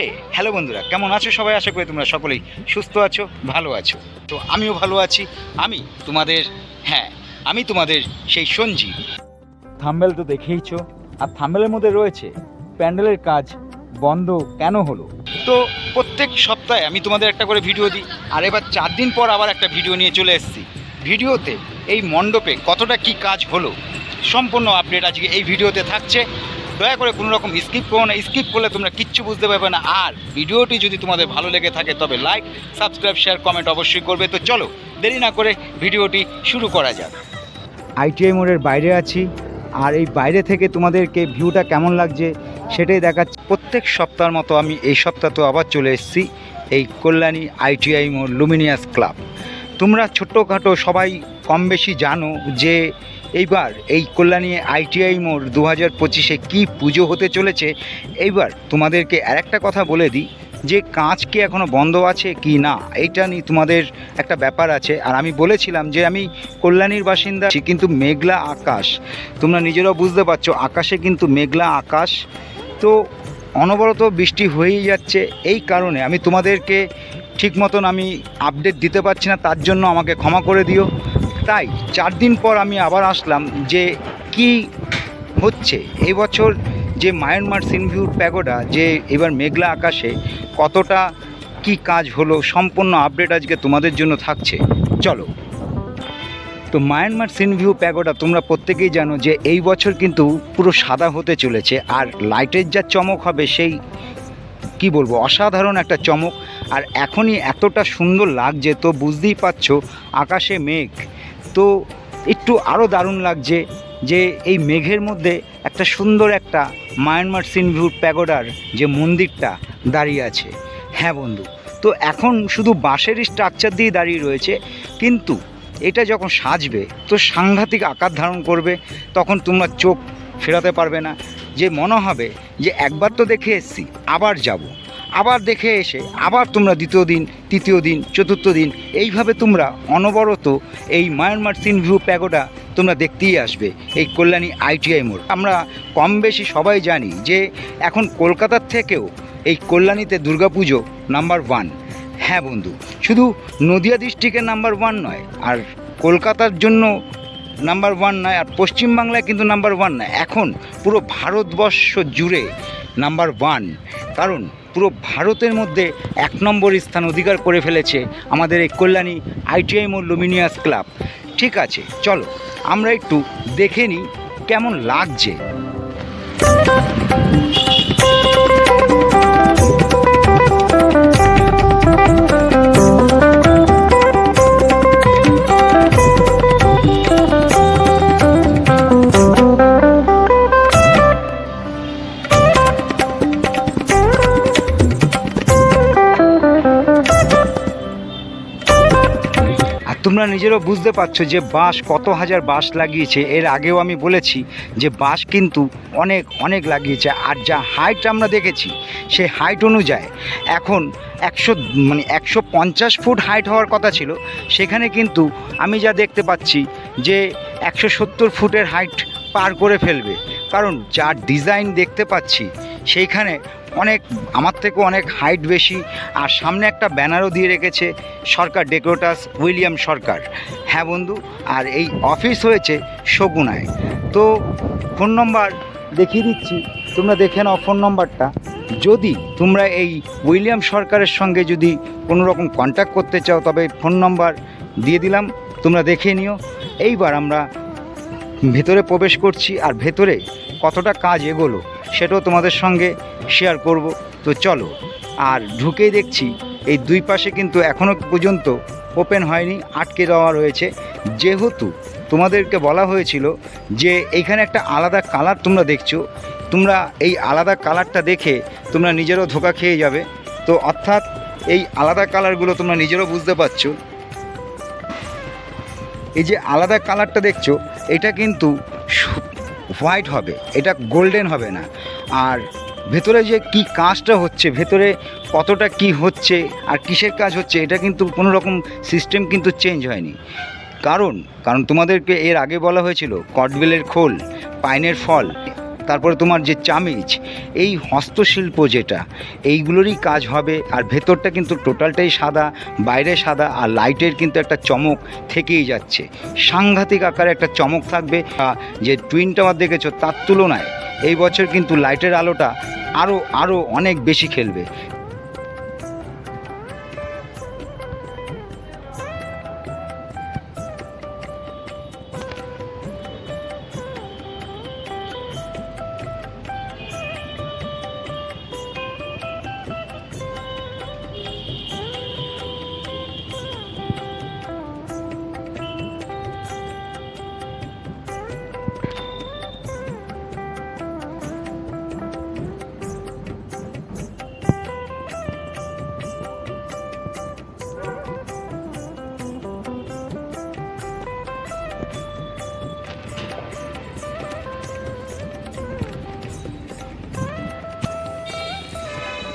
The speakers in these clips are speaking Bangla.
হে হ্যালো বন্ধুরা, কেমন আছো সবাই? আশা করি তোমরা সকলেই সুস্থ আছো, ভালো আছো। তো আমিও ভালো আছি। আমি তোমাদের হ্যাঁ আমি তোমাদের সেই সঞ্জীব থাম্বেল তো দেখেইছো, আর থাম্বেলের মধ্যে রয়েছে প্যান্ডেলের কাজ বন্ধ কেন হলো? তো প্রত্যেক সপ্তাহে আমি তোমাদের একটা করে ভিডিও দিই, আর এবার চার দিন পর আবার একটা ভিডিও নিয়ে চলে এসেছি। ভিডিওতে এই মণ্ডপে কতটা কি কাজ হলো, সম্পূর্ণ আপডেট আজকে এই ভিডিওতে থাকছে। দয়া করে কোনো রকম স্কিপ করো না স্কিপ করলে তোমরা কিচ্ছু বুঝতে পারবে না। আর ভিডিওটি যদি তোমাদের ভালো লেগে থাকে, তবে লাইক সাবস্ক্রাইব শেয়ার কমেন্ট অবশ্যই করবে। তো চলো, দেরি না করে ভিডিওটি শুরু করা যাক। আইটিআই মোড়ের বাইরে আছি, আর এই বাইরে থেকে তোমাদেরকে ভিউটা কেমন লাগছে সেটাই দেখাচ্ছি। প্রত্যেক সপ্তাহের মতো আমি এই সপ্তাহ তো আবার চলে এসেছি, এই কল্যাণী আইটিআই মোড় লুমিনিয়াস ক্লাব তোমরা ছোটোখাটো সবাই কম বেশি জানো যে এইবার এই কল্যাণী আইটিআই মোড় দু হাজার পঁচিশে কী পুজো হতে চলেছে। এইবার তোমাদেরকে আরেকটা কথা বলে দিই, যে কাঁচ কি এখনও বন্ধ আছে কি না, এইটা নিয়ে তোমাদের একটা ব্যাপার আছে। আর আমি বলেছিলাম যে আমি কল্যাণীর বাসিন্দা কিন্তু মেঘলা আকাশ। তোমরা নিজেরাও বুঝতে পারছ, আকাশে কিন্তু মেঘলা আকাশ। তো অনবরত বৃষ্টি হয়েই যাচ্ছে, এই কারণে আমি তোমাদেরকে ঠিক মতন আমি আপডেট দিতে পারছি না, তার জন্য আমাকে ক্ষমা করে দিও। তাই চার দিন পর আমি আবার আসলাম যে কি হচ্ছে? এই বছর যে মায়ানমার সিনভিউর প্যাগোডা যে এবার মেঘলা আকাশে কতটা কি কাজ হলো, সম্পূর্ণ আপডেট আজকে তোমাদের জন্য থাকছে। চলো। তো মায়ানমার সিনভিউ প্যাগোডা তোমরা প্রত্যেকেই জানো যে এই বছর কিন্তু পুরো সাদা হতে চলেছে, আর লাইটের যা চমক হবে সেই কি বলব, অসাধারণ একটা চমক। আর এখনই এতটা সুন্দর লাগছে, তো বুঝতেই পারছ, আকাশে মেঘ। তো একটু আরও দারুণ লাগছে যে এই মেঘের মধ্যে একটা সুন্দর একটা মায়ানমার সিনভিউর প্যাগোডার যে মন্দিরটা দাঁড়িয়ে আছে। হ্যাঁ বন্ধু, তো এখন শুধু বাঁশের স্ট্রাকচার দিয়ে দাঁড়িয়ে রয়েছে, কিন্তু এটা যখন সাজবে, তো সাংঘাতিক আকার ধারণ করবে, তখন তোমরা চোখ ফেরাতে পারবে না। যে মনে হবে যে একবার তো দেখে এসেছি, আবার যাব। আবার দেখে এসে, আবার তোমরা দ্বিতীয় দিন, তৃতীয় দিন, চতুর্থ দিন, এইভাবে তোমরা অনবরত এই মায়ানমার সিন ভিউ প্যাগোডা তোমরা দেখতেই আসবে, এই কল্যাণী আইটিআই মোড়। আমরা কম বেশি সবাই জানি যে এখন কলকাতার থেকেও এই কল্যাণীতে দুর্গাপুজো নাম্বার ওয়ান। হ্যাঁ বন্ধু, শুধু নদিয়া ডিস্ট্রিক্টের নাম্বার ওয়ান নয়, আর কলকাতার জন্য নাম্বার ওয়ান নয় আর পশ্চিমবাংলায় কিন্তু নাম্বার ওয়ান নয়। এখন পুরো ভারতবর্ষ জুড়ে নাম্বার ওয়ান কারণ পুরো ভারতের মধ্যে এক নম্বর স্থান অধিকার করে ফেলেছে আমাদের এই কল্যাণী আইটিআই মোর লুমিনিয়াস ক্লাব ঠিক আছে, চলো আমরা একটু দেখে নিই কেমন লাগছে। তোমরা নিজেরও বুঝতে পারছ যে বাঁশ কত হাজার বাঁশ লাগিয়েছে। এর আগেও আমি বলেছি যে বাঁশ কিন্তু অনেক অনেক লাগিয়েছে। আর যা হাইট আমরা দেখেছি, সে হাইট অনুযায়ী এখন একশো মানে একশো পঞ্চাশ ফুট হাইট হওয়ার কথা ছিল। সেখানে কিন্তু আমি যা দেখতে পাচ্ছি যে একশো সত্তর ফুটের হাইট পার করে ফেলবে। কারণ যা ডিজাইন দেখতে পাচ্ছি, সেইখানে অনেক, আমার থেকে অনেক হাইট বেশি, আর সামনে একটা ব্যানারও দিয়ে রেখেছে সরকার ডেকোটাস উইলিয়াম সরকার। হ্যাঁ বন্ধু, আর এই অফিস হয়েছে শগুনায়। তো ফোন নম্বর দেখিয়ে দিচ্ছি, তোমরা দেখে নাও ফোন নম্বরটা যদি তোমরা এই উইলিয়াম সরকারের সঙ্গে যদি কোনো রকম কন্ট্যাক্ট করতে চাও, তবে ফোন নম্বর দিয়ে দিলাম, তোমরা দেখে নিও। এইবার আমরা ভেতরে প্রবেশ করছি আর ভেতরে কতটা কাজ এগোলো সেটাও তোমাদের সঙ্গে শেয়ার করব। তো চলো, আর ঢুকেই দেখছি এই দুই পাশে কিন্তু এখনও পর্যন্ত ওপেন হয়নি, আটকে দেওয়া রয়েছে। যেহেতু তোমাদেরকে বলা হয়েছিল যে এইখানে একটা আলাদা কালার তোমরা দেখছ, তোমরা এই আলাদা কালারটা দেখে তোমরা নিজেরও ধোকা খেয়ে যাবে। তো অর্থাৎ এই আলাদা কালারগুলো তোমরা নিজেরও বুঝতে পারছ। এই যে আলাদা কালারটা দেখছ এটা কিন্তু হোয়াইট হবে, এটা গোল্ডেন হবে না। আর ভেতরে যে কি কাজটা হচ্ছে, ভেতরে কতটা কি হচ্ছে আর কিসের কাজ হচ্ছে, এটা কিন্তু কোনো রকম সিস্টেম কিন্তু চেঞ্জ হয়নি। কারণ কারণ তোমাদেরকে এর আগে বলা হয়েছিল কটবেলের খোল, পাইনের ফল তারপরে তোমার যে চামিচ, এই হস্তশিল্প যেটা, এইগুলোরই কাজ হবে। আর ভেতরটা কিন্তু টোটালটাই সাদা, বাইরে সাদা, আর লাইটের কিন্তু একটা চমক থেকেই যাচ্ছে। সাংঘাতিক আকারে একটা চমক থাকবে। যে টুইন টাওয়ার দেখেছ, তার তুলনায় এই বছর কিন্তু লাইটের আলোটা আরও আরও অনেক বেশি খেলবে।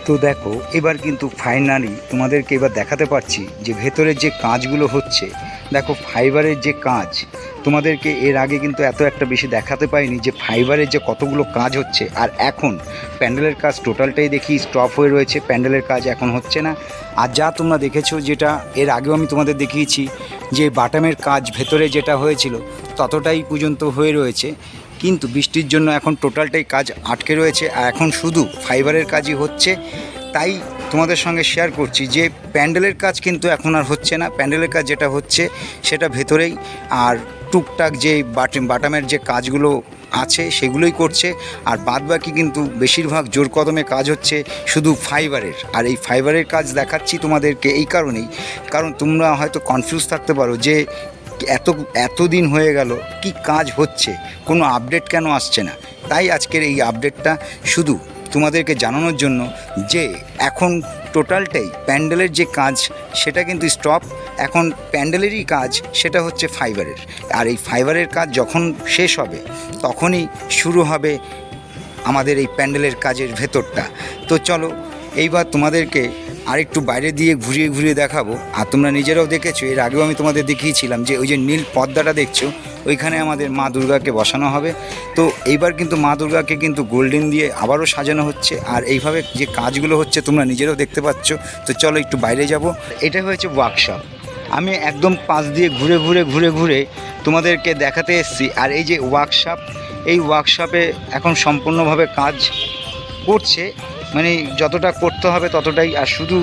তো দেখো, এবার কিন্তু ফাইনালি তোমাদেরকে এবার দেখাতে পারছি যে ভেতরের যে কাজগুলো হচ্ছে, দেখো ফাইবারের যে কাজ তোমাদেরকে এর আগে কিন্তু এত একটা বেশি দেখাতে পাইনি যে ফাইবারের যে কতগুলো কাজ হচ্ছে, আর এখন প্যান্ডেলের কাজ টোটালটাই দেখি স্টপ হয়ে রয়েছে, প্যান্ডেলের কাজ এখন হচ্ছে না। আর যা তোমরা দেখেছ যেটা এর আগেও আমি তোমাদের দেখিয়েছি, যে বাটামের কাজ ভেতরে যেটা হয়েছিল, ততটাই পর্যন্ত হয়ে রয়েছে। কিন্তু বৃষ্টির জন্য এখন টোটালটাই কাজ আটকে রয়েছে। আর এখন শুধু ফাইবারের কাজই হচ্ছে। তাই তোমাদের সঙ্গে শেয়ার করছি যে প্যান্ডেলের কাজ কিন্তু এখন আর হচ্ছে না। প্যান্ডেলের কাজ যেটা হচ্ছে সেটা ভেতরেই। আর টুকটাক যে বাট- বাটামের যে কাজগুলো আছে সেগুলোই করছে। আর বাদবাকি কিন্তু বেশিরভাগ জোর কদমে কাজ হচ্ছে শুধু ফাইবারের। আর এই ফাইবারের কাজ দেখাচ্ছি তোমাদেরকে এই কারণেই। কারণ তোমরা হয়তো কনফিউজ থাকতে পারো যে এত এত দিন হয়ে গেল, কি কাজ হচ্ছে? কোনো আপডেট কেন আসছে না? তাই আজকের এই আপডেটটা শুধু তোমাদেরকে জানানোর জন্য যে এখন টোটালটাই প্যান্ডেলের যে কাজ, সেটা কিন্তু স্টপ এখন প্যান্ডেলেরই কাজ, সেটা হচ্ছে ফাইবারের আর এই ফাইবারের কাজ যখন শেষ হবে, তখনই শুরু হবে আমাদের এই প্যান্ডেলের কাজের ভেতরটা। তো চলো এইবার তোমাদেরকে আরেকটু বাইরে দিয়ে ঘুরিয়ে ঘুরিয়ে দেখাবো। আর তোমরা নিজেরাও দেখেছ, এর আগেও আমি তোমাদের দেখিয়েছিলাম যে ওই যে নীল পর্দাটা দেখছ, ওইখানে আমাদের মা দুর্গাকে বসানো হবে। তো এইবার কিন্তু মা দুর্গাকে কিন্তু গোল্ডেন দিয়ে আবারও সাজানো হচ্ছে। আর এইভাবে যে কাজগুলো হচ্ছে তোমরা নিজেরাও দেখতে পাচ্ছ। তো চলো একটু বাইরে যাব। এটা হয়েছে ওয়ার্কশপ আমি একদম পাশ দিয়ে ঘুরে ঘুরে ঘুরে ঘুরে তোমাদেরকে দেখাতে এসেছি। আর এই যে ওয়ার্কশপ এই ওয়ার্কশপে এখন সম্পূর্ণভাবে কাজ করছে। মানে যতটা করতে হবে ততটাই, আর শুধু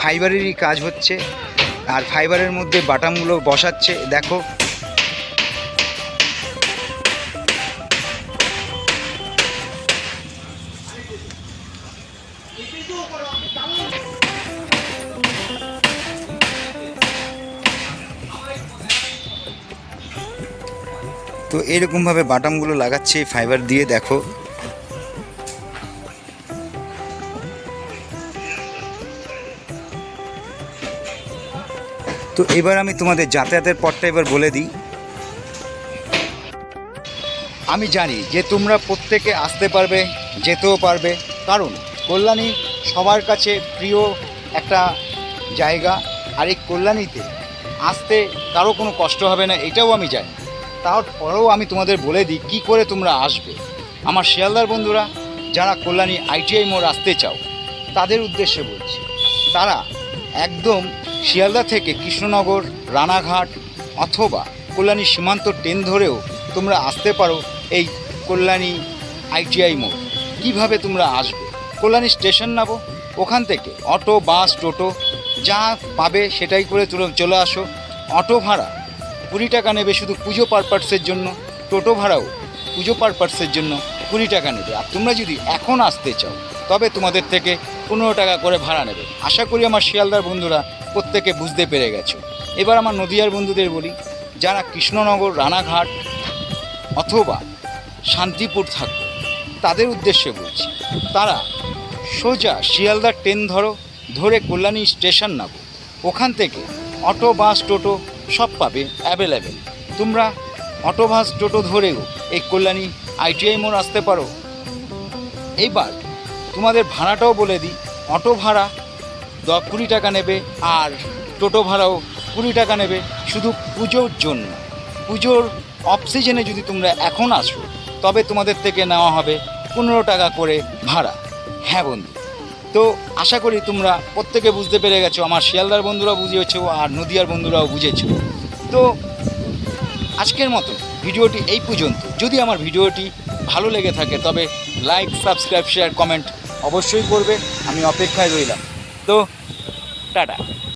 ফাইবারেরই কাজ হচ্ছে, আর ফাইবারের মধ্যে বাটামগুলো বসাচ্ছে, দেখো। তো এরকমভাবে বাটামগুলো লাগাচ্ছে ফাইবার দিয়ে দেখো। তো এবার আমি তোমাদের যাতায়াতের পথটা এবার বলে দিই। আমি জানি যে তোমরা প্রত্যেকে আসতে পারবে, যেতেও পারবে। কারণ কল্যাণী সবার কাছে প্রিয় একটা জায়গা। আর এই কল্যাণীতে আসতে কারও কোনো কষ্ট হবে না, এটাও আমি জানি। তারপরেও আমি তোমাদের বলে দিই কী করে তোমরা আসবে। আমার শিয়ালদার বন্ধুরা, যারা কল্যাণী আইটিআই মোড় আসতে চাও, তাদের উদ্দেশ্যে বলছি, তারা একদম শিয়ালদা থেকে কৃষ্ণনগর, রানাঘাট অথবা কল্যাণী সীমান্ত ট্রেন ধরেও তোমরা আসতে পারো এই কল্যাণী আইটিআই মোড়। কীভাবে তোমরা আসবে? কল্যাণী স্টেশন নামো, ওখান থেকে অটো, বাস, টোটো, যা পাবে সেটাই করে চলে আসো। অটো ভাড়া কুড়ি টাকা নেবে শুধু পুজো পারপাসের জন্য, টোটো ভাড়াও পুজো পারপাসের জন্য কুড়ি টাকা নেবে। আর তোমরা যদি এখন আসতে চাও, তবে তোমাদের থেকে পনেরো টাকা করে ভাড়া নেবে। আশা করি আমার শিয়ালদার বন্ধুরা প্রত্যেকে বুঝতে পেরে গেছো। এবার আমার নদিয়ার বন্ধুদের বলি, যারা কৃষ্ণনগর, রানাঘাট অথবা শান্তিপুর থাকবে তাদের উদ্দেশ্যে বলছি, তারা সোজা শিয়ালদার ট্রেন ধরো, ধরে কল্যাণী স্টেশন নামো। ওখান থেকে অটো, বাস, টোটো সব পাবে অ্যাভেলেবেল। তোমরা অটোভাস টোটো ধরেও এই কল্যাণী আইটিআই মোড় আসতে পারো। এইবার তোমাদের ভাড়াটাও বলে দিই। অটো ভাড়া দ, কুড়ি টাকা নেবে আর টোটো ভাড়াও কুড়ি টাকা নেবে। শুধু পুজোর জন্য। পুজোর অফ সিজনে যদি তোমরা এখন আসো, তবে তোমাদের থেকে নেওয়া হবে পনেরো টাকা করে ভাড়া। হ্যাঁ বন্ধু। তো আশা করি তোমরা প্রত্যেকে বুঝতে পেরে গেছো, আমার শিয়ালদার বন্ধুরাও বুঝেছ আর নদিয়ার বন্ধুরাও বুঝেছ। তো আজকের মতো ভিডিওটি এই পর্যন্ত। যদি আমার ভিডিওটি ভালো লেগে থাকে, তবে লাইক সাবস্ক্রাইব শেয়ার কমেন্ট অবশ্যই করবে আমি অপেক্ষায় রইলাম। তো টাটা।